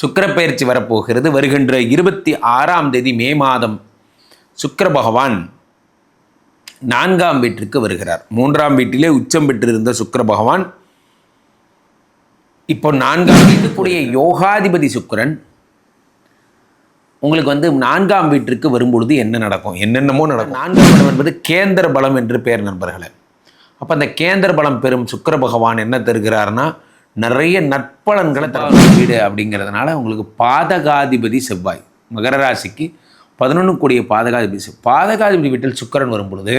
சுக்கிரப்பெயர்ச்சி வரப்போகிறது. வருகின்ற இருபத்தி ஆறாம் தேதி மே மாதம் சுக்கர பகவான் நான்காம் வீட்டிற்கு வருகிறார். மூன்றாம் வீட்டிலே உச்சம் பெற்றிருந்த சுக்கர பகவான் இப்போ நான்காம் வீட்டுக்குரிய யோகாதிபதி சுக்கிரன் உங்களுக்கு வந்து நான்காம் வீட்டிற்கு வரும்பொழுது என்ன நடக்கும்? என்னென்னமோ நடக்கும். நான்காம் இடம் என்பது கேந்திர பலம் என்று பெயர் நண்பர்களே. அப்போ அந்த கேந்திர பலம் பெறும் சுக்கர பகவான் என்ன தருகிறார்னா நிறைய நற்பலன்களை தர வீடு அப்படிங்கிறதுனால உங்களுக்கு பாதகாதிபதி செவ்வாய். மகர ராசிக்கு பதினொன்று கூடிய பாதகாதிபதி பாதகாதிபதி வீட்டில் சுக்கிரன் வரும் பொழுது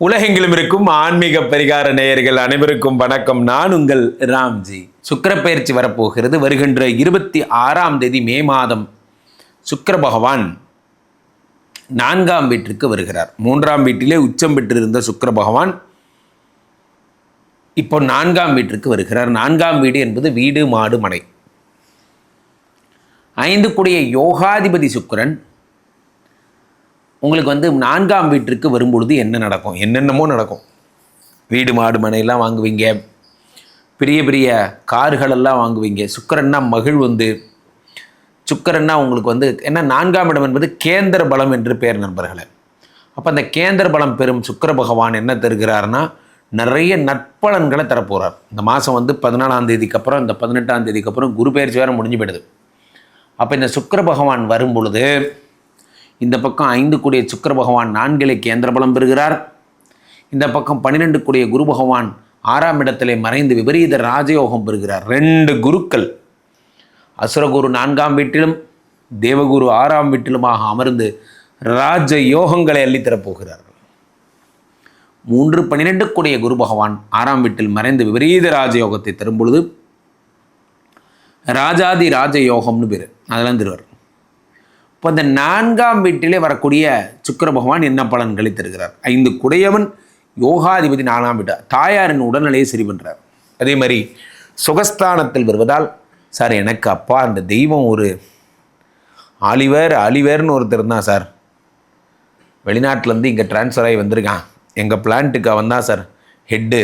உலகெங்கிலும் இருக்கும் ஆன்மீக பரிகார நேயர்கள் அனைவருக்கும் வணக்கம். நான் உங்கள் ராம்ஜி. சுக்கரப்பயிற்சி வரப்போகிறது. வருகின்ற இருபத்தி ஆறாம் தேதி மே மாதம் சுக்கர பகவான் நான்காம் வீட்டிற்கு வருகிறார். மூன்றாம் வீட்டிலே உச்சம் பெற்றிருந்த சுக்கர பகவான் இப்போ நான்காம் வீட்டிற்கு வருகிறார். நான்காம் வீடு என்பது வீடு மாடு மனை. ஐந்து கூடிய யோகாதிபதி சுக்கிரன் உங்களுக்கு வந்து நான்காம் வீட்டிற்கு வரும்பொழுது என்ன நடக்கும்? என்னென்னமோ நடக்கும். வீடு மாடு மனையெல்லாம் வாங்குவீங்க. பெரிய பெரிய கார்களெல்லாம் வாங்குவீங்க. சுக்கரன்னா மகிழ் வந்து சுக்கரன்னா உங்களுக்கு வந்து என்ன நான்காம் இடம் என்பது கேந்திர பலம் என்று பெயர் நண்பர்களே. அப்போ அந்த கேந்திர பலம் பெறும் சுக்கர பகவான் என்ன தருகிறார்னா நிறைய நற்பலன்களை தரப்போகிறார் இந்த மாதம் வந்து பதினாலாம் தேதிக்கு அப்புறம் இந்த பதினெட்டாம் தேதிக்கு அப்புறம் குரு பயிற்சி வேறு முடிஞ்சு போயிடுது. அப்போ இந்த சுக்கர பகவான் வரும் பொழுது இந்த பக்கம் ஐந்து கூடிய சுக்கர பகவான் நான்கிலே கேந்திர பலம் பெறுகிறார். இந்த பக்கம் பன்னிரெண்டு கூடிய குரு பகவான் ஆறாம் இடத்திலே மறைந்து விபரீத ராஜயோகம் பெறுகிறார். ரெண்டு குருக்கள். அசுரகுரு நான்காம் வீட்டிலும் தேவகுரு ஆறாம் வீட்டிலுமாக அமர்ந்து ராஜ யோகங்களை அள்ளித்தரப்போகிறார்கள் மூன்று பன்னிரெண்டு கூடிய குரு பகவான் ஆறாம் வீட்டில் மறைந்து விபரீத ராஜயோகத்தை தரும் பொழுது ராஜாதி ராஜயோகம்னு பேர். அதெல்லாம் திருவர். இப்போ இந்த நான்காம் வீட்டிலே வரக்கூடிய சுக்கர பகவான் என்ன பலன் கழித்திருக்கிறார்? ஐந்து குடையவன் யோகாதிபதி நாலாம் வீட்டு தாயாரின் உடல்நிலையை சரி பண்ணுறார் அதே மாதிரி சுகஸ்தானத்தில் வருவதால் சார் எனக்கு அப்பா அந்த தெய்வம் ஒரு ஆலிவர் ஆலிவர்னு ஒருத்தர் இருந்தான் சார். வெளிநாட்டிலேருந்து இங்கே ட்ரான்ஸ்ஃபர் ஆகி வந்திருக்கான். எங்கள் பிளான்ட்டுக்கு அவன் தான் சார் ஹெட்டு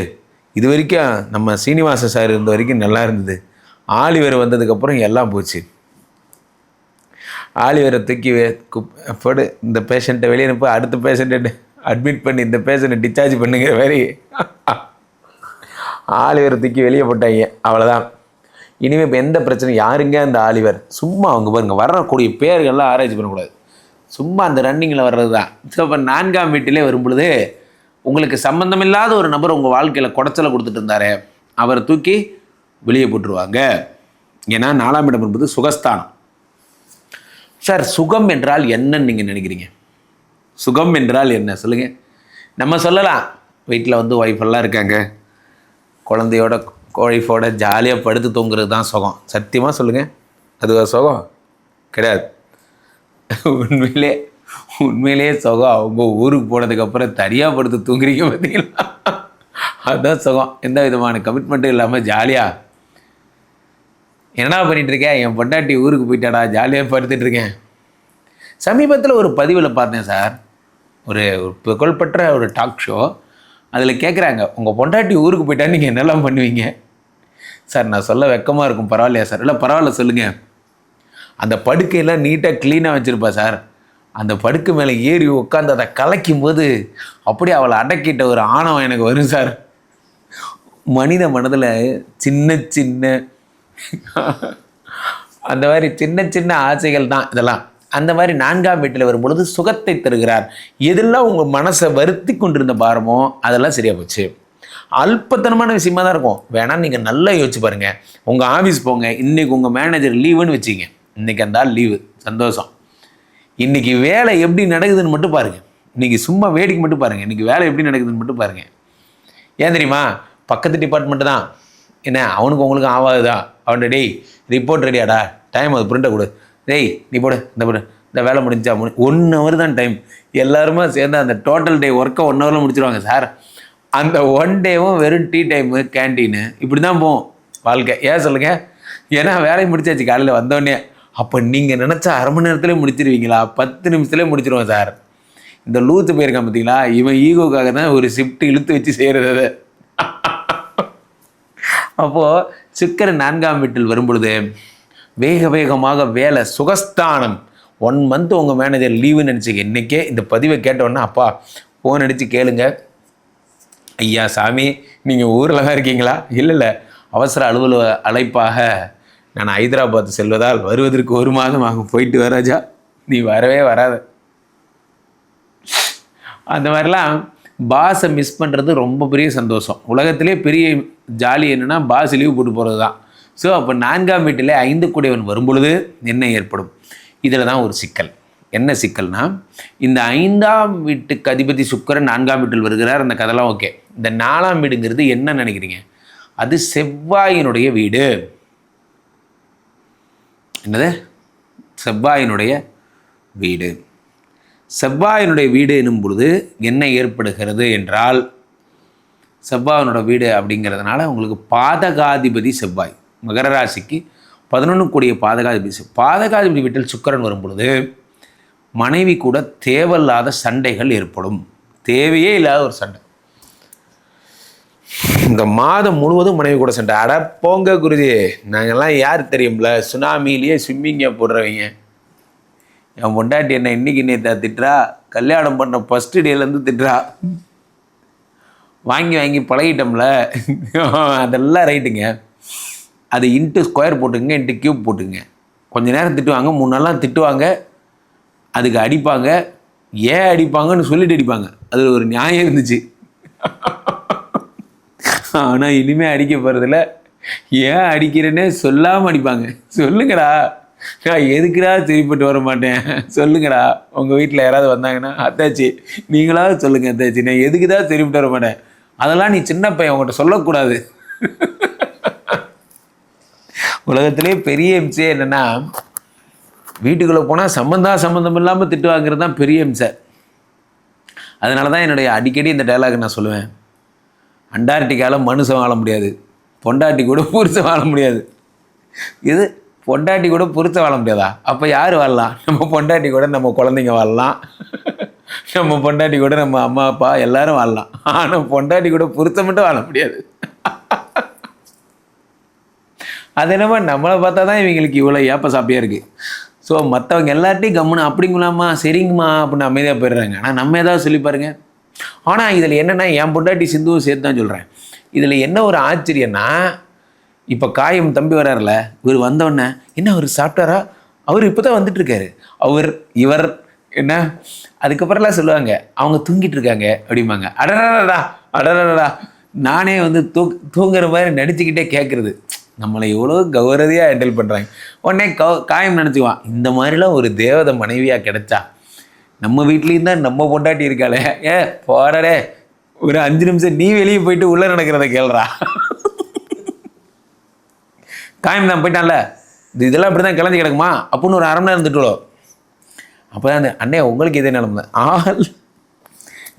இது வரைக்கும் நம்ம சீனிவாச சார் இருந்த வரைக்கும் நல்லா இருந்தது. ஆலிவர் வந்ததுக்கப்புறம் எல்லாம் போச்சு. ஆலிவரை தூக்கி போடு இந்த பேஷண்ட்டை வெளியே அனுப்ப அடுத்த பேஷண்ட்டை அட்மிட் பண்ணி இந்த பேஷண்ட்டை டிஸ்சார்ஜ் பண்ணுங்கிற மாதிரி. ஆலிவரை தூக்கி வெளியே போட்டாங்க. அவ்வளோதான் இனிமேல் இப்போ எந்த பிரச்சனையும் யாருங்க அந்த ஆலிவர்? சும்மா அவங்க பாருங்க வரக்கூடிய பேர்கள்லாம் ஆராய்ச்சி பண்ணக்கூடாது. சும்மா அந்த ரன்னிங்கில் வர்றது தான் ஸோ இப்போ நான்காம் வீட்டிலே வரும்பொழுது உங்களுக்கு சம்மந்தமில்லாத ஒரு நபர் உங்கள் வாழ்க்கையில் குடைச்சலை கொடுத்துட்டு இருந்தாரே அவரை தூக்கி வெளியே போட்டுருவாங்க. ஏன்னா நாலாம் இடம் என்பது சுகஸ்தானம். சார் சுகம் என்றால் என்னன்னு நீங்கள் நினைக்கிறீங்க? சுகம் என்றால் என்ன? சொல்லுங்கள் நம்ம சொல்லலாம். வீட்டில் வந்து ஒய்ஃபெல்லாம் இருக்காங்க. குழந்தையோட ஒய்ஃபோட ஜாலியாக படுத்து தூங்குறது தான் சுகம். சத்தியமாக சொல்லுங்கள் அது சுகம்? கிடையாது. உண்மையிலே உண்மையிலேயே சுகம். அவங்க ஊருக்கு போனதுக்கப்புறம் தனியாக படுத்து தூங்குறீங்க பார்த்தீங்களா? அதுதான் சுகம். எந்த விதமான கமிட்மெண்ட்டும் இல்லாமல் ஜாலியாக என்னடா பண்ணிகிட்டு இருக்கேன் என் பொண்டாட்டி ஊருக்கு போயிட்டாடா ஜாலியாக படுத்துட்டு இருக்கேன் சமீபத்தில் ஒரு பதிவில் பார்த்தேன் சார். ஒரு புகழ்பெற்ற ஒரு டாக் ஷோ அதில் கேட்குறாங்க உங்கள் பொண்டாட்டி ஊருக்கு போயிட்டா நீங்கள் என்னெல்லாம் பண்ணுவீங்க? சார் நான் சொல்ல வெக்கமாக இருக்கும் பரவாயில்லையா சார்? இல்லை பரவாயில்ல சொல்லுங்கள் அந்த படுக்கையெல்லாம் நீட்டாக க்ளீனாக வச்சுருப்பா சார். அந்த படுக்கை மேலே ஏறி உட்காந்து அதை கலைக்கும் போது அப்படியே அவளை அடக்கிட்ட ஒரு ஆணவம் எனக்கு வரும் சார். மனித மனதில் சின்ன சின்ன அந்த மாதிரி சின்ன சின்ன ஆசைகள் தான் இதெல்லாம். அந்த மாதிரி நான்காம் வீட்டில் வரும்பொழுது சுகத்தை தருகிறார். எதெல்லாம் உங்கள் மனசை வருத்தி கொண்டிருந்த பாரமோ அதெல்லாம் சரியாக போச்சு. அல்பத்தனமான விஷயமா தான் இருக்கும். வேணால் நீங்கள் நல்லா யோசிச்சு பாருங்கள் உங்கள் ஆஃபீஸ் போங்க. இன்றைக்கி உங்கள் மேனேஜர் லீவுன்னு வச்சிங்க இன்றைக்கி அந்த ஆள் லீவு சந்தோஷம். இன்றைக்கி வேலை எப்படி நடக்குதுன்னு மட்டும் பாருங்கள் இன்றைக்கி சும்மா வேடிக்கை மட்டும் பாருங்கள் இன்றைக்கி வேலை எப்படி நடக்குதுன்னு மட்டும் பாருங்கள் ஏன் தெரியுமா? பக்கத்து டிபார்ட்மெண்ட்டு தான். என்ன அவனுக்கு உங்களுக்கு ஆகாதுதா அவன் டேய் ரிப்போர்ட் ரெடியாடா டைம் அது பிரிண்டை கொடு. டேய் நீ போடு இந்த போடு. இந்த வேலை முடிஞ்சா முடி ஒன் ஹவர் தான் டைம் எல்லாருமே சேர்ந்து அந்த டோட்டல் டே ஒர்க்கை ஒன் ஹவரில் முடிச்சிருவாங்க சார் அந்த ஒன் டேவும் வெறும் டீ டைமு கேன்டீனு இப்படி தான் போகும் வாழ்க்கை. ஏன் சொல்லுங்கள் ஏன்னா வேலையை முடிச்சாச்சு காலையில் வந்தோடனே. அப்போ நீங்கள் நினச்சா அரை மணி நேரத்துலேயே முடிச்சிருவீங்களா? பத்து நிமிஷத்துலேயே முடிச்சிருவோம் சார் இந்த லூத்து போயிருக்கான் பார்த்தீங்களா இவன் ஈகோக்காக தான் ஒரு ஷிஃப்ட் இழுத்து வச்சு செய்கிறது அதை. அப்போது சுக்கரன் நான்காம் வீட்டில் வரும்பொழுது வேக வேகமாக வேலை சுகஸ்தானம். ஒன் மந்த் உங்கள் மேனேஜர் லீவுன்னு நினச்சிக்க இன்றைக்கே இந்த பதிவை கேட்டோன்னே அப்பா ஃபோன் அடித்து கேளுங்க. ஐயா சாமி நீங்கள் ஊரில் தான் இருக்கீங்களா? இல்லை இல்லை. அவசர அலுவலக அழைப்பாக நான் ஹைதராபாத் செல்வதால் வருவதற்கு ஒரு மாதம் ஆகும். போயிட்டு வராஜா நீ வரவே வராத. அந்த மாதிரிலாம் பாஸை மிஸ் பண்ணுறது ரொம்ப பெரிய சந்தோஷம். உலகத்திலே பெரிய ஜாலி என்னென்னா பாஸ் லீவ் போட்டு போகிறது தான் ஸோ அப்போ நான்காம் வீட்டிலே ஐந்து கூடியவன் வரும்பொழுது என்ன ஏற்படும்? இதில் தான் ஒரு சிக்கல். என்ன சிக்கல்னா இந்த ஐந்தாம் வீட்டுக்கு அதிபதி சுக்கரன் நான்காம் வீட்டில் வருகிறார் அந்த கதைலாம் ஓகே இந்த நாலாம் வீடுங்கிறது என்ன நினைக்கிறீங்க? அது செவ்வாயினுடைய வீடு. என்னது? செவ்வாயினுடைய வீடு. செவ்வாயினுடைய வீடு எனும் பொழுது என்ன ஏற்படுகிறது என்றால் செவ்வாயினோட வீடு அப்படிங்கிறதுனால உங்களுக்கு பாதகாதிபதி செவ்வாய். மகர ராசிக்கு பதினொன்று கூடிய பாதகாதிபதி பாதகாதிபதி வீட்டில் சுக்கிரன் வரும் பொழுது மனைவி கூட தேவையில்லாத சண்டைகள் ஏற்படும். தேவையே இல்லாத ஒரு சண்டை. இந்த மாதம் முழுவதும் மனைவி கூட சண்டை. அட போங்க குருஜி. நாங்கள்லாம் யார் தெரியும்ல? சுனாமிலேயே ஸ்விம்மிங்கை போடுறவங்க. என் பொண்டாட்டி என்ன இன்னைக்கு நேத்தா திட்டுறா? கல்யாணம் பண்ண ஃபஸ்ட்டு டேலேருந்து திட்டுறா. வாங்கி வாங்கி பழகிட்டோம்ல. அதெல்லாம் ரைட்டுங்க. அது இன்ட்டு ஸ்கொயர் போட்டுங்க இன்ட்டு கியூப் போட்டுங்க கொஞ்ச நேரம் திட்டுவாங்க மூணு நாளாக திட்டுவாங்க. அதுக்கு அடிப்பாங்க. ஏன் அடிப்பாங்கன்னு சொல்லிட்டு அடிப்பாங்க. அதில் ஒரு நியாயம் இருந்துச்சு. ஆனால் இனிமேல் அடிக்க போகிறதில்ல ஏன் அடிக்கிறேன்னே சொல்லாமல் அடிப்பாங்க. சொல்லுங்கடா. நான் எதுக்குடா திருப்பிட்டு வர மாட்டேன்? சொல்லுங்கடா. உங்கள் வீட்டில் யாராவது வந்தாங்கன்னா அத்தாச்சி நீங்களாவது சொல்லுங்கள் அத்தாச்சி. நான் எதுக்கு தான் திருப்பிட்டு வர மாட்டேன்? அதெல்லாம் நீ சின்ன பையன் உங்கள்கிட்ட சொல்லக்கூடாது. உலகத்திலே பெரிய எம்சே என்னென்னா வீட்டுக்குள்ளே போனால் சம்மந்தா சம்மந்தம் இல்லாமல் திட்டு வாங்குறது தான் பெரிய எம்சை அதனால தான் என்னுடைய அடிக்கடி இந்த டைலாக் நான் சொல்லுவேன். அண்டார்டிகாவில் மனுஷன் வாழ முடியாது. பொண்டாட்டி கூட புருஷன் வாழ முடியாது. இது பொண்டாட்டி கூட புருஷன் வாழ முடியாதா? அப்போ யார் வாழலாம்? நம்ம பொண்டாட்டி கூட நம்ம குழந்தைங்க வாழலாம். நம்ம பொண்டாட்டி கூட நம்ம அம்மா அப்பா எல்லாரும் வாழலாம். ஆனால் பொண்டாட்டி கூட பொருத்த மட்டும் வாழ முடியாது. அது என்னமோ நம்மளை பார்த்தா தான் இவங்களுக்கு இவ்வளோ ஏப்ப சாப்பியாக இருக்குது ஸோ மற்றவங்க எல்லார்ட்டையும் கம்முன்னு அப்படிங்களாம்மா சரிங்கம்மா அப்படின்னு அமைதியாக போயிடுறாங்க. ஆனால் நம்ம ஏதாவது சொல்லி பாருங்க. ஆனால் இதில் என்னென்னா என் பொண்டாட்டி சிந்துவும் சேர்த்து தான் சொல்கிறேன் இதில் என்ன ஒரு ஆச்சரியன்னா இப்போ காயம் தம்பி வரார்ல இவர் வந்தோடனே என்ன அவர் சாப்பிட்டாரா? அவர் இப்போ தான் வந்துட்டுருக்காரு. அவர் இவர் என்ன? அதுக்கப்புறம்லாம் சொல்லுவாங்க அவங்க தூங்கிட்டு இருக்காங்க அப்படிம்பாங்க. அடடடா அடடடா நானே வந்து தூ தூங்குற மாதிரி நடிச்சுக்கிட்டே கேட்குறது நம்மளை எவ்வளோ கௌரதியாக ஹேண்டில் பண்ணுறாங்க உடனே கௌ காயம் நினச்சிக்குவான். இந்த மாதிரிலாம் ஒரு தேவதை மனைவியாக கிடைச்சா நம்ம வீட்லேயும் தான் நம்ம பொண்டாட்டி இருக்காளே. ஏ போடடே ஒரு அஞ்சு நிமிஷம் நீ வெளியே போயிட்டு உள்ளே நடக்கிறத கேள்றா. காயம் தான் போயிட்டான்ல. இது இதெல்லாம் இப்படி தான் கிளம்பி கிடக்குமா? அப்புடின்னு ஒரு அரை மணி நேரம் திட்டுவோம் அப்போ தான் அந்த அண்ணே உங்களுக்கு இதே நிலமை ஆள்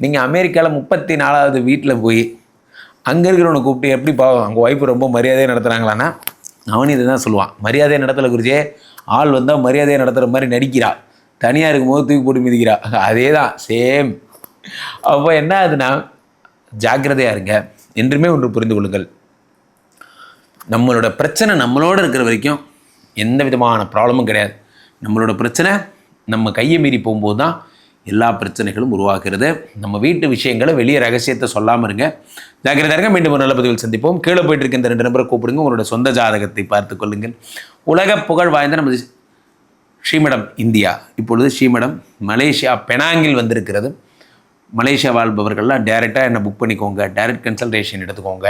நீங்கள் அமெரிக்காவில் முப்பத்தி நாலாவது வீட்டில் போய் அங்கே இருக்கிறவனை கூப்பிட்டு எப்படி பாவம் அங்கே ஒய்ஃபு ரொம்ப மரியாதையாக நடத்துகிறாங்களான்னா அவனு இதை தான் சொல்லுவான். மரியாதையை நடத்தலை குறிச்சே ஆள் வந்தால் மரியாதையை நடத்துகிற மாதிரி நடிக்கிறா. தனியாக இருக்கும்போது தூக்கி போட்டு மிதிக்கிறா. அதே தான் சேம் அப்போ என்ன ஆகுதுன்னா ஜாக்கிரதையாக இருங்க. என்றுமே ஒன்று புரிந்து கொள்ளுங்கள். நம்மளோட பிரச்சனை நம்மளோட இருக்கிற வரைக்கும் எந்த விதமான ப்ராப்ளமும் கிடையாது. நம்மளோட பிரச்சனை நம்ம கையை மீறி போகும்போது தான் எல்லா பிரச்சனைகளும் உருவாகிறது. நம்ம வீட்டு விஷயங்களை வெளியே ரகசியத்தை சொல்லாமல் இருங்க. ஜாக்கிரதையா இருங்க. மீண்டும் ஒரு நல்ல பதிவில் சந்திப்போம். கீழே போயிட்டு இருக்க இந்த ரெண்டு நம்பரை கூப்பிடுங்க. உங்களோட சொந்த ஜாதகத்தை பார்த்து கொள்ளுங்கள். உலக புகழ் வாய்ந்த நம்ம ஸ்ரீமடம் இந்தியா. இப்பொழுது ஸ்ரீமடம் மலேசியா பெனாங்கில் வந்திருக்கிறது. மலேசியா வாழ்பவர்கள்லாம் டேரெக்டாக என்னை புக் பண்ணிக்கோங்க. டைரக்ட் கன்சல்டேஷன் எடுத்துக்கோங்க.